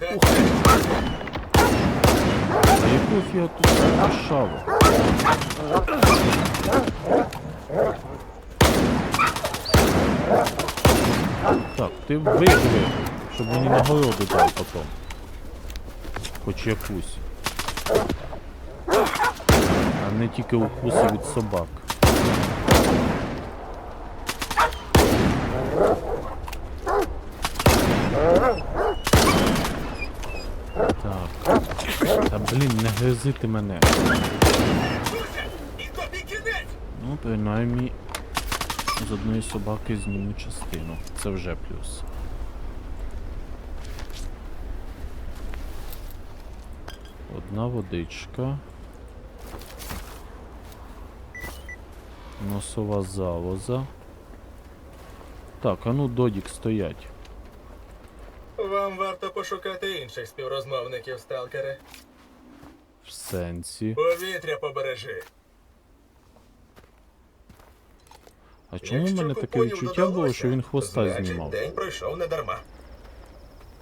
А яку фіга тут шава? Так, ти вигри, щоб мені нагороду дав потім. Хоч якусь. А не тільки укуси від собак. Та блін, не гризити мене. І! Ну, принаймні, з одної собаки зніму частину. Це вже плюс. Одна водичка. Носова залоза. Так, а ну додік стоять. Вам варто пошукати інших співрозмовників, сталкери. В сенсі. Повітря побережи. А чому в мене таке відчуття було, що він хвоста знімав? День пройшов недарма.